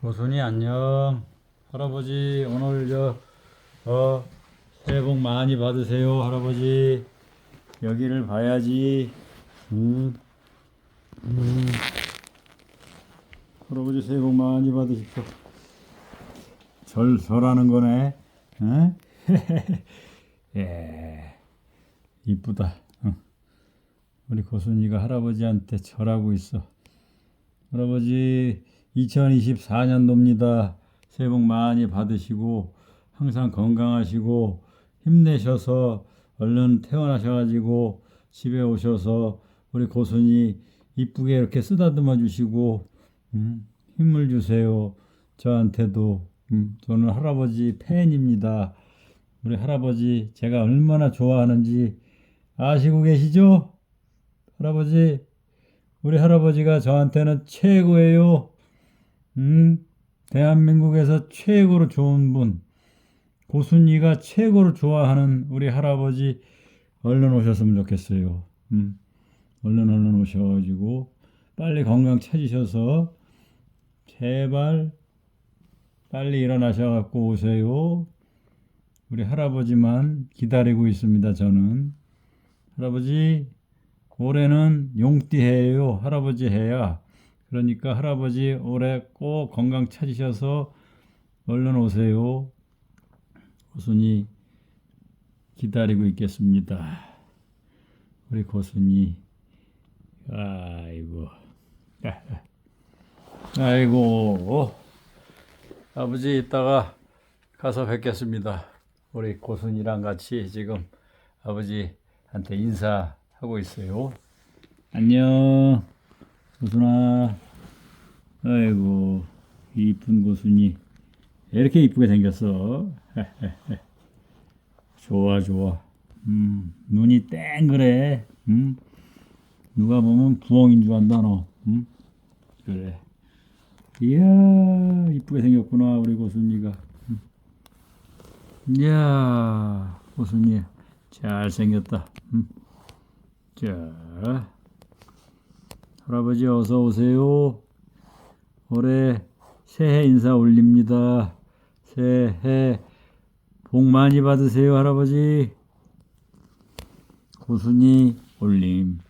고순이 안녕. 할아버지 오늘 저 어, 새해 복 많이 받으세요 할아버지. 여기를 봐야지. 음. 음. 할아버지 새해 복 많이 받으십시오. 절 절하는 거네. 응? 예. 이쁘다. 어. 우리 고순이가 할아버지한테 절하고 있어. 할아버지 2024년도입니다. 새해 복 많이 받으시고 항상 건강하시고 힘내셔서 얼른 퇴원하셔가지고 집에 오셔서 우리 고순이 이쁘게 이렇게 쓰다듬어 주시고 음, 힘을 주세요. 저한테도 음, 저는 할아버지 팬입니다. 우리 할아버지 제가 얼마나 좋아하는지 아시고 계시죠? 할아버지 우리 할아버지가 저한테는 최고예요. 음, 대한민국에서 최고로 좋은 분, 고순이가 최고로 좋아하는 우리 할아버지 얼른 오셨으면 좋겠어요. 음, 얼른 얼른 오셔가지고 빨리 건강 찾으셔서 제발 빨리 일어나셔갖고 오세요. 우리 할아버지만 기다리고 있습니다. 저는 할아버지 올해는 용띠 해요. 할아버지 해야. 그러니까 할아버지 올해 꼭 건강 찾으셔서 얼른 오세요. 고순이 기다리고 있겠습니다. 우리 고순이 아이고 아이고 아버지 이따가 가서 뵙겠습니다. 우리 고순이랑 같이 지금 아버지한테 인사하고 있어요. 안녕, 고순아. 아이고, 이쁜 고순이. 왜 이렇게 이쁘게 생겼어? 좋아, 좋아. 음, 눈이 땡그래. 음, 누가 보면 부엉인 줄 안다, 너. 음, 그래. 이야, 이쁘게 생겼구나, 우리 고순이가. 음. 이야, 고순이. 잘생겼다. 음. 자, 할아버지 어서 오세요. 올해 새해 인사 올립니다. 새해 복 많이 받으세요, 할아버지. 고순이 올림.